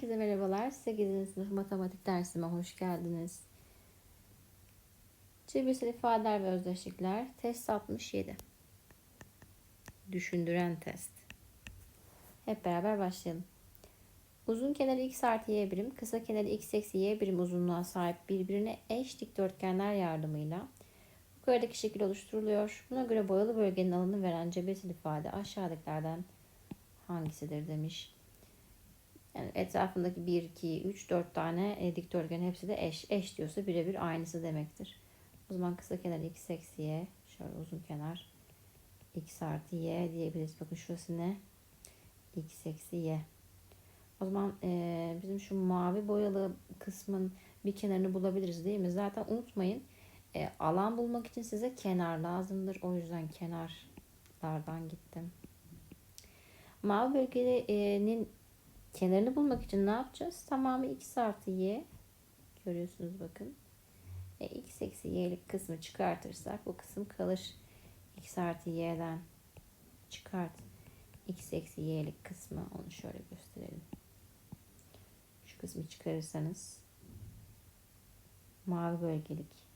Herkese merhabalar. 8. sınıf matematik dersime hoş geldiniz. Cebirsel ifadeler ve özdeşlikler test 67. Düşündüren test. Hep beraber başlayalım. Uzun kenarı x artı y birim, kısa kenarı x eksi y birim uzunluğa sahip birbirine eş dikdörtgenler yardımıyla yukarıdaki şekil oluşturuluyor. Buna göre boyalı bölgenin alanı veren cebirsel ifade aşağıdakilerden hangisidir demiş. Yani etrafındaki 1, 2, 3, 4 tane e, dikdörtgen hepsi de eş. Eş diyorsa birebir aynısı demektir. O zaman kısa kenar x eksi y. Şöyle uzun kenar x artı y diyebiliriz. Bakın şurası ne? x eksi y. O zaman e, bizim şu mavi boyalı kısmın bir kenarını bulabiliriz değil mi? Zaten unutmayın e, alan bulmak için size kenar lazımdır. O yüzden kenarlardan gittim. Mavi bölgenin kenarını bulmak için ne yapacağız? Tamamı x artı y. Görüyorsunuz bakın. E, x eksi y'lik kısmı çıkartırsak bu kısım kalır. x artı y'den çıkart. x eksi y'lik kısmı onu şöyle gösterelim. Şu kısmı çıkarırsanız mavi bölgelik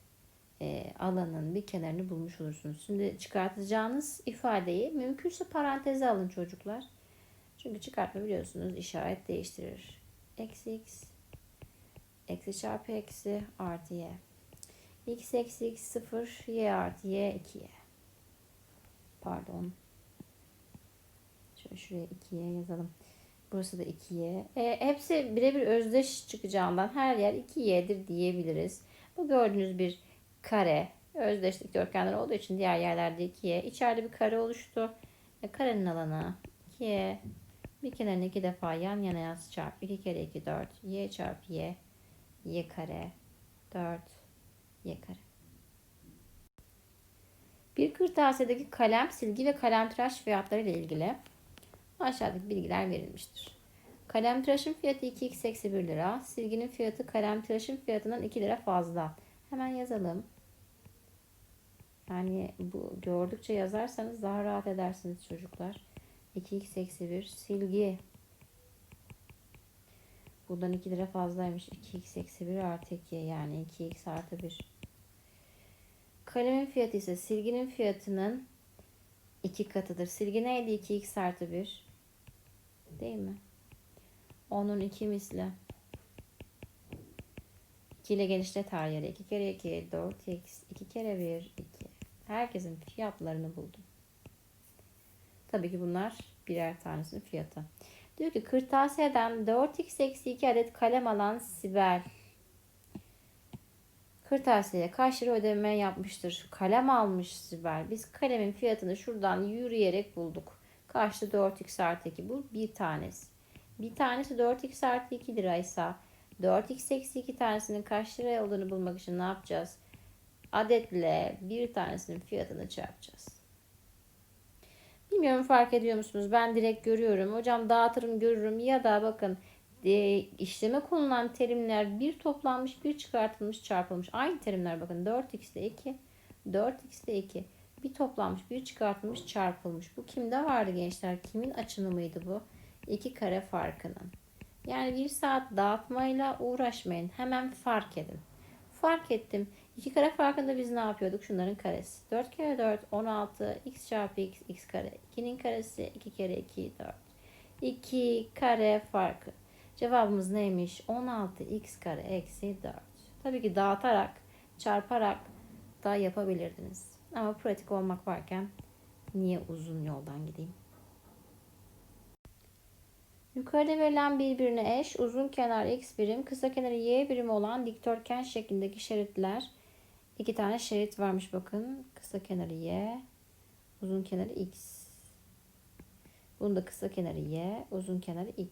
e, alanın bir kenarını bulmuş olursunuz. Şimdi çıkartacağınız ifadeyi mümkünse paranteze alın çocuklar. Çünkü çıkartma biliyorsunuz işaret değiştirir. Eksi x eksi çarpı eksi artı y. x eksi x 0 y artı y 2y. Pardon. Şöyle şuraya 2y yazalım. Burası da 2y. E, hepsi birebir özdeş çıkacağından her yer 2y'dir diyebiliriz. Bu gördüğünüz bir kare. Özdeş dikdörtgenler olduğu için diğer yerlerde 2y. İçeride bir kare oluştu. E, karenin alanı 2y bir kenarını iki defa yan yana yaz çarp. 2 kere 2 4. Y çarpı y. Y kare. 4. Y kare. Bir kırtasiyedeki kalem, silgi ve kalem tıraş fiyatları ile ilgili aşağıdaki bilgiler verilmiştir. Kalem tıraşın fiyatı 2x eksi 1 lira. Silginin fiyatı kalem tıraşın fiyatından 2 lira fazla. Hemen yazalım. Yani bu gördükçe yazarsanız daha rahat edersiniz çocuklar. 2x eksi 1 silgi. Buradan 2 lira fazlaymış. 2x eksi 1 artı 2 yani 2x artı 1. Kalemin fiyatı ise silginin fiyatının 2 katıdır. Silgi neydi? 2x artı 1. Değil mi? Onun 2 misli. 2 ile genişlet her yere. 2 kere 2 4x. 2 kere 1 2. Herkesin fiyatlarını buldum. Tabii ki bunlar birer tanesinin fiyatı. Diyor ki kırtasiyeden 4x eksi 2 adet kalem alan Sibel. Kırtasiyeye kaç lira ödeme yapmıştır? Kalem almış Sibel. Biz kalemin fiyatını şuradan yürüyerek bulduk. Kaçtı 4x artı 2? Bu bir tanesi. Bir tanesi 4x artı 2 liraysa 4x eksi 2 tanesinin kaç lira olduğunu bulmak için ne yapacağız? Adetle bir tanesinin fiyatını çarpacağız. Bilmiyorum fark ediyor musunuz? Ben direkt görüyorum. Hocam dağıtırım görürüm ya da bakın e, işleme konulan terimler bir toplanmış bir çıkartılmış çarpılmış. Aynı terimler bakın 4x ile 2 4x ile 2 bir toplanmış bir çıkartılmış çarpılmış. Bu kimde vardı gençler? Kimin açınımıydı bu? 2 kare farkının. Yani bir saat dağıtmayla uğraşmayın. Hemen fark edin. Fark ettim. 2 kare farkında biz ne yapıyorduk? Şunların karesi. 4 kere 4 16 x çarpı x x kare. 2'nin karesi 2 kere 2 4. 2 kare farkı. Cevabımız neymiş? 16 x kare eksi 4. Tabii ki dağıtarak, çarparak da yapabilirdiniz. Ama pratik olmak varken niye uzun yoldan gideyim? Yukarıda verilen birbirine eş uzun kenar x birim, kısa kenarı y birim olan dikdörtgen şeklindeki şeritler iki tane şerit varmış bakın. Kısa kenarı y, uzun kenarı x. Bunun da kısa kenarı y, uzun kenarı x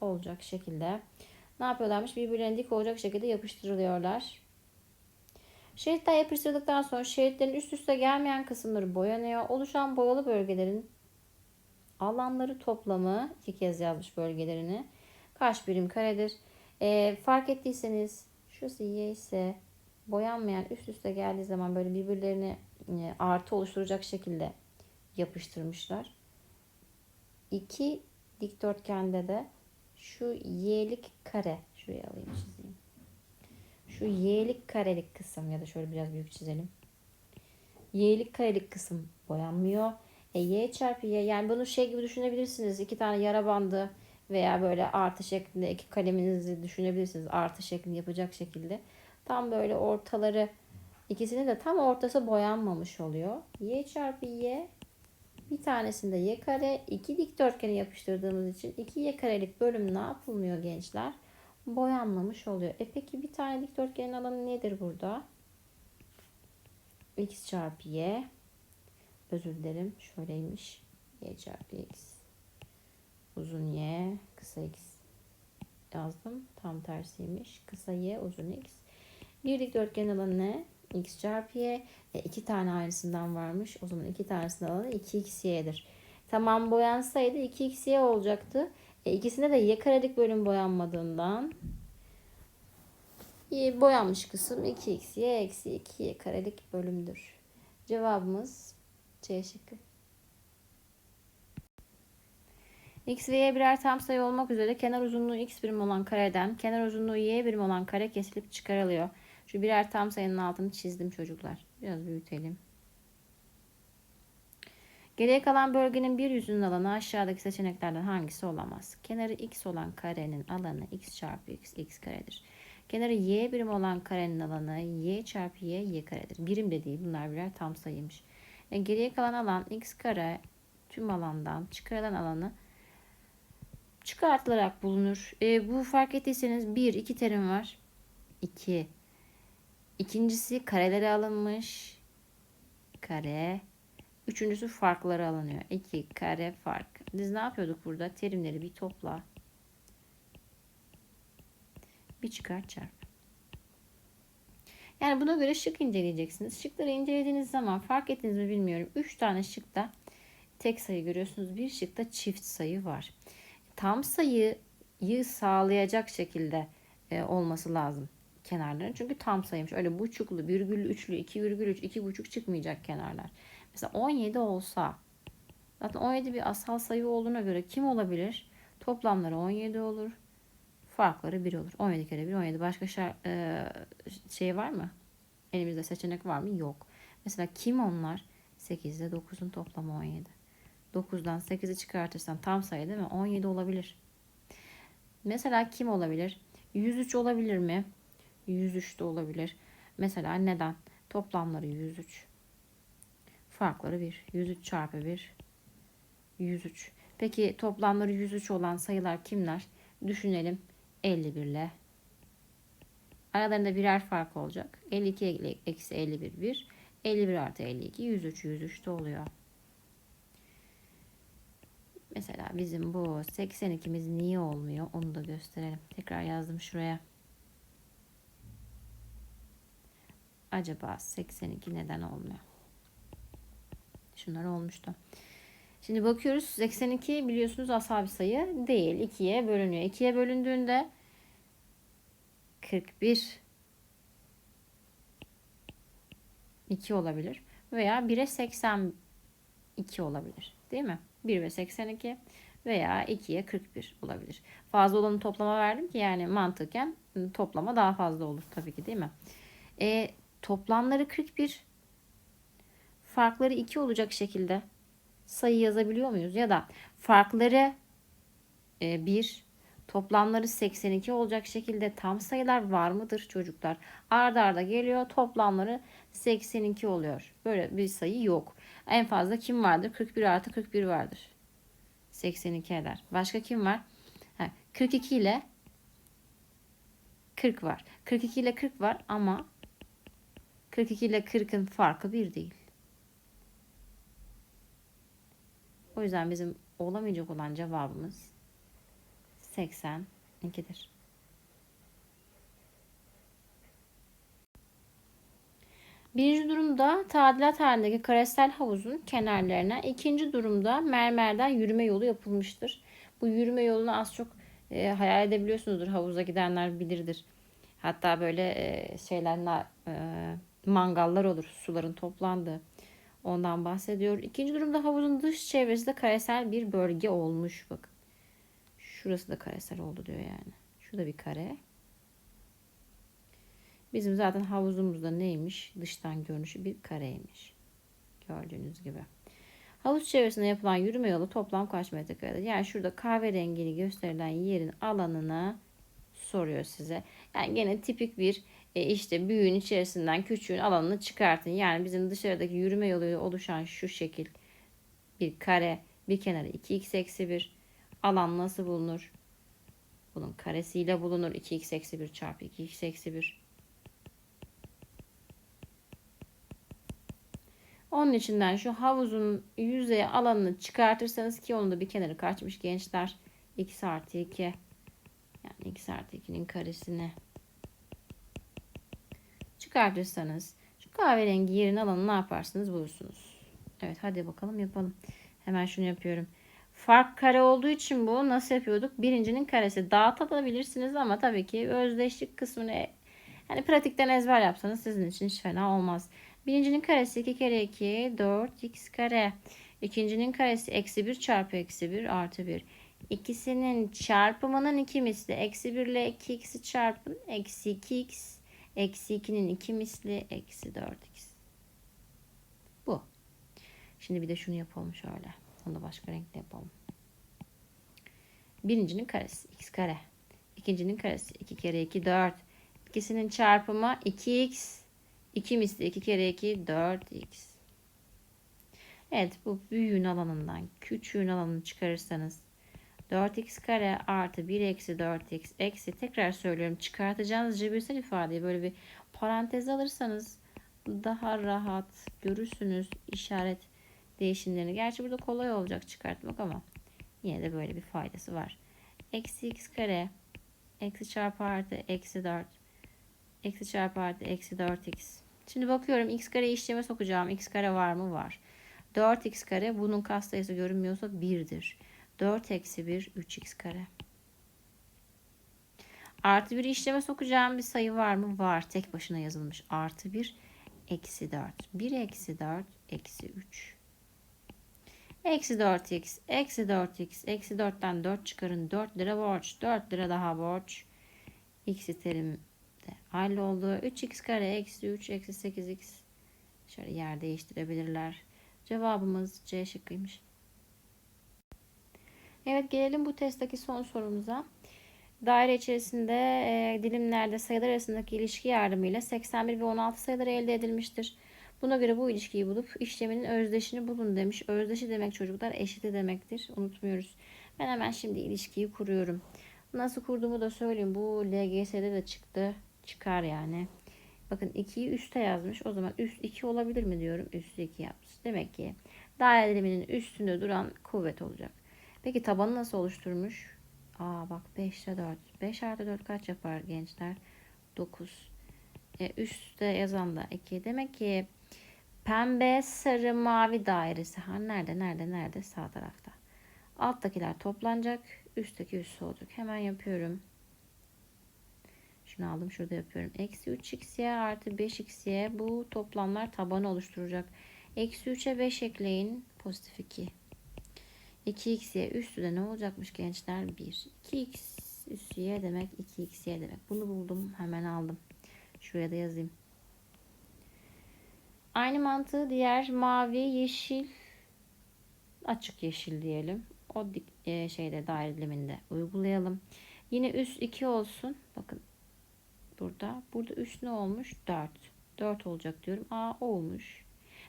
olacak şekilde. Ne yapıyorlarmış? Birbirlerine dik olacak şekilde yapıştırılıyorlar. Şeritler yapıştırıldıktan sonra şeritlerin üst üste gelmeyen kısımları boyanıyor. Oluşan boyalı bölgelerin alanları toplamı iki kez yazmış bölgelerini. Kaç birim karedir? E, fark ettiyseniz şurası y ise boyanmayan üst üste geldiği zaman böyle birbirlerini e, artı oluşturacak şekilde yapıştırmışlar. İki dikdörtgende de Şu y'lik kare. Şuraya alayım çizeyim. Şu y'lik karelik kısım ya da şöyle biraz büyük çizelim. Y'lik karelik kısım boyanmıyor. E, y çarpı y yani bunu şey gibi düşünebilirsiniz. İki tane yara bandı veya böyle artı şeklinde iki kaleminizi düşünebilirsiniz. Artı şeklinde yapacak şekilde. Tam böyle ortaları ikisinin de tam ortası boyanmamış oluyor. Y çarpı y bir tanesinde y kare iki dikdörtgeni yapıştırdığımız için 2 y karelik bölüm ne yapılmıyor gençler? Boyanmamış oluyor. E peki bir tane dikdörtgenin alanı nedir burada? x çarpı y özür dilerim şöyleymiş y çarpı x uzun y kısa x yazdım tam tersiymiş kısa y uzun x bir dikdörtgen alanı x çarpı y e, iki tane aynısından varmış o zaman iki tanesinin alanı 2xy'dir tamam boyansaydı 2xy olacaktı e, ikisinde de y karelik bölüm boyanmadığından y boyanmış kısım 2xy eksi 2y karelik bölümdür cevabımız C şıkkı. X ve Y birer tam sayı olmak üzere kenar uzunluğu x birim olan kareden kenar uzunluğu y birim olan kare kesilip çıkarılıyor. Şu birer tam sayının altını çizdim çocuklar. Biraz büyütelim. Geriye kalan bölgenin bir yüzünün alanı aşağıdaki seçeneklerden hangisi olamaz? Kenarı x olan karenin alanı x çarpı x x karedir. Kenarı y birim olan karenin alanı y çarpı y y karedir. Birim de değil bunlar birer tam sayıymış. E, geriye kalan alan x kare tüm alandan çıkarılan alanı çıkartılarak bulunur. E, bu fark ettiyseniz bir iki terim var. 2. İkincisi karelere alınmış. Kare. Üçüncüsü farkları alınıyor. 2 kare fark. Biz ne yapıyorduk burada? Terimleri bir topla. Bir çıkar çarp. Yani buna göre şık inceleyeceksiniz. Şıkları incelediğiniz zaman fark ettiniz mi bilmiyorum. 3 tane şıkta tek sayı görüyorsunuz. Bir şıkta çift sayı var. Tam sayıyı sağlayacak şekilde e, olması lazım kenarların. Çünkü tam sayıymış. Öyle buçuklu, virgüllü, üçlü, iki virgül üç, iki buçuk çıkmayacak kenarlar. Mesela 17 olsa zaten 17 bir asal sayı olduğuna göre kim olabilir? Toplamları 17 olur. Farkları 1 olur. 17 kere 1 17. Başka şar, e, şey var mı? Elimizde seçenek var mı? Yok. Mesela kim onlar? 8 ile 9'un toplamı 17. 9'dan 8'i çıkartırsan tam sayı değil mi? 17 olabilir. Mesela kim olabilir? 103 olabilir mi? 103 de olabilir. Mesela neden? Toplamları 103. Farkları 1. 103 çarpı 1. 103. Peki toplamları 103 olan sayılar kimler? Düşünelim. 51 ile aralarında birer fark olacak. 52 eksi 51 1. 51 artı 52 103 103 de oluyor. Mesela bizim bu 82'miz niye olmuyor onu da gösterelim. Tekrar yazdım şuraya. Acaba 82 neden olmuyor? Şunlar olmuştu. Şimdi bakıyoruz 82 biliyorsunuz asal bir sayı değil. 2'ye bölünüyor. 2'ye bölündüğünde 41 2 olabilir. Veya 1'e 82 olabilir. Değil mi? 1 ve 82 veya 2'ye 41 olabilir. Fazla olanı toplama verdim ki yani mantıken toplama daha fazla olur tabii ki değil mi? E, toplamları 41 farkları 2 olacak şekilde sayı yazabiliyor muyuz? Ya da farkları e, 1 toplamları 82 olacak şekilde tam sayılar var mıdır çocuklar? Arda arda geliyor toplamları 82 oluyor. Böyle bir sayı yok. En fazla kim vardır? 41 artı 41 vardır. 82 eder. Başka kim var? Ha, 42 ile 40 var. 42 ile 40 var ama 42 ile 40'ın farkı bir değil. O yüzden bizim olamayacak olan cevabımız 82'dir. Birinci durumda tadilat halindeki karesel havuzun kenarlarına, ikinci durumda mermerden yürüme yolu yapılmıştır. Bu yürüme yolunu az çok e, hayal edebiliyorsunuzdur. Havuza gidenler bilirdir. Hatta böyle e, şeyler e, mangallar olur suların toplandığı. Ondan bahsediyor. İkinci durumda havuzun dış çevresi de karesel bir bölge olmuş. Bakın. Şurası da karesel oldu diyor yani. Şurada bir kare. Bizim zaten havuzumuzda neymiş? Dıştan görünüşü bir kareymiş. Gördüğünüz gibi. Havuz çevresinde yapılan yürüme yolu toplam kaç metrekaredir? Yani şurada kahverengili gösterilen yerin alanına soruyor size. Yani gene tipik bir e, işte büyüğün içerisinden küçüğün alanını çıkartın. Yani bizim dışarıdaki yürüme yoluyla oluşan şu şekil bir kare bir kenarı 2x eksi 1 alan nasıl bulunur? Bunun karesiyle bulunur. 2x eksi 1 çarpı 2x eksi 1. Onun içinden şu havuzun yüzey alanını çıkartırsanız ki onun da bir kenarı kaçmış gençler. x artı 2. Yani x artı 2'nin karesini çıkartırsanız şu kahverengi yerin alanını ne yaparsınız bulursunuz. Evet hadi bakalım yapalım. Hemen şunu yapıyorum. Fark kare olduğu için bu nasıl yapıyorduk? Birincinin karesi dağıtabilirsiniz ama tabii ki özdeşlik kısmını yani pratikten ezber yapsanız sizin için hiç fena olmaz. Birincinin karesi 2 kere 2 4x kare. İkincinin karesi eksi 1 çarpı eksi 1 artı 1. İkisinin çarpımının iki misli. Eksi 1 ile 2x'i çarpın. Eksi 2x. Eksi 2'nin iki misli. Eksi 4x. Bu. Şimdi bir de şunu yapalım şöyle. Onu da başka renkle yapalım. Birincinin karesi x kare. İkincinin karesi 2 kere 2 4. İkisinin çarpımı 2x. 2 misli 2 kere 2 4x. Evet bu büyüğün alanından küçüğün alanını çıkarırsanız 4x kare artı 1 eksi 4x eksi tekrar söylüyorum çıkartacağınız cebirsel ifadeyi böyle bir parantez alırsanız daha rahat görürsünüz işaret değişimlerini. Gerçi burada kolay olacak çıkartmak ama yine de böyle bir faydası var. Eksi x kare eksi çarpı artı eksi 4 eksi çarpı artı eksi 4x. Şimdi bakıyorum x kare işleme sokacağım. x kare var mı? Var. 4x kare bunun katsayısı görünmüyorsa 1'dir. 4 eksi 1 3x kare. Artı bir işleme sokacağım bir sayı var mı? Var. Tek başına yazılmış. Artı 1 eksi 4. 1 eksi 4 eksi 3. Eksi 4x, eksi 4x, eksi 4'ten 4 çıkarın. 4 lira borç, 4 lira daha borç. X'i terim de halloldu. 3x kare eksi 3 eksi 8x. Şöyle yer değiştirebilirler. Cevabımız C şıkkıymış. Evet gelelim bu testteki son sorumuza. Daire içerisinde e, dilimlerde sayılar arasındaki ilişki yardımıyla 81 ve 16 sayıları elde edilmiştir. Buna göre bu ilişkiyi bulup işleminin özdeşini bulun demiş. Özdeşi demek çocuklar eşiti demektir. Unutmuyoruz. Ben hemen şimdi ilişkiyi kuruyorum. Nasıl kurduğumu da söyleyeyim. Bu LGS'de de çıktı. Çıkar yani. Bakın 2'yi üste yazmış. O zaman üst 2 olabilir mi diyorum. Üstü 2 yapmış. Demek ki daire diliminin üstünde duran kuvvet olacak. Peki tabanı nasıl oluşturmuş? Aa bak 5 ile 4. 5 artı 4 kaç yapar gençler? 9. E, üstte yazan da 2. Demek ki Pembe, sarı, mavi dairesi. Ha nerede, nerede, nerede? Sağ tarafta. Alttakiler toplanacak. Üstteki üstü olacak. Hemen yapıyorum. Şunu aldım. Şurada yapıyorum. Eksi 3xy artı 5xy. Bu toplamlar tabanı oluşturacak. Eksi 3'e 5 ekleyin. Pozitif 2. 2xy üstü de ne olacakmış gençler? 1. 2x üstü y demek 2xy demek. Bunu buldum. Hemen aldım. Şuraya da yazayım. Aynı mantığı diğer mavi, yeşil, açık yeşil diyelim. O e, şeyde daire uygulayalım. Yine üst 2 olsun. Bakın burada. Burada üst ne olmuş? 4. 4 olacak diyorum. A olmuş.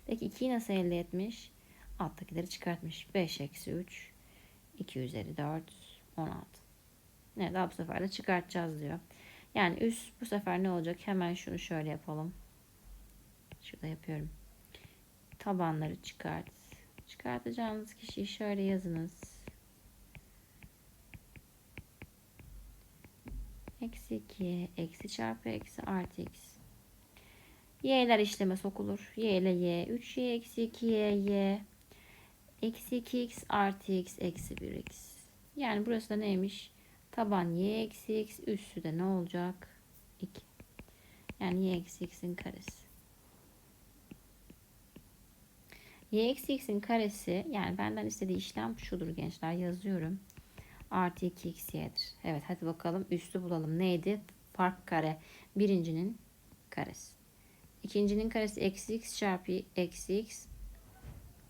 Peki 2'yi nasıl elde etmiş? Alttakileri çıkartmış. 5 eksi 3. 2 üzeri 4. 16. Ne daha bu sefer de çıkartacağız diyor. Yani üst bu sefer ne olacak? Hemen şunu şöyle yapalım. Şurada yapıyorum. Tabanları çıkart. Çıkartacağınız kişiyi şöyle yazınız. Eksi 2, eksi çarpı eksi artı x. Y'ler işleme sokulur. Y ile Y. 3Y eksi 2Y Y. Eksi 2x artı x eksi 1x. Yani burası da neymiş? Taban y eksi x üstü de ne olacak? 2. Yani y eksi x'in karesi. y eksi x'in karesi yani benden istediği işlem şudur gençler yazıyorum. artı 2x y'dir. Evet hadi bakalım üstü bulalım. Neydi? Fark kare. Birincinin karesi. İkincinin karesi eksi x çarpı eksi x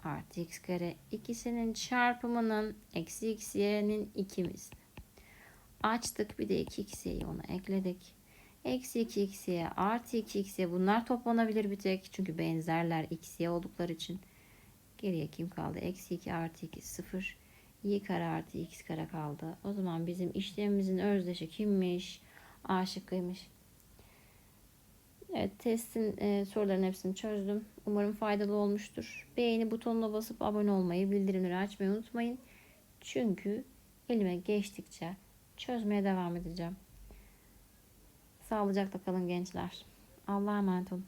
artı x kare. İkisinin çarpımının eksi x y'nin ikimiz. Açtık bir de 2x'yi ona ekledik. Eksi 2x'ye artı 2x'ye bunlar toplanabilir bir tek. Çünkü benzerler x'ye oldukları için. Geriye kim kaldı? Eksi 2 artı 2 0. y kare artı x kare kaldı. O zaman bizim işlemimizin özdeşi kimmiş? A şıkkıymış. Evet testin e, soruların hepsini çözdüm. Umarım faydalı olmuştur. Beğeni butonuna basıp abone olmayı, bildirimleri açmayı unutmayın. Çünkü elime geçtikçe çözmeye devam edeceğim. Sağlıcakla kalın gençler. Allah'a emanet olun.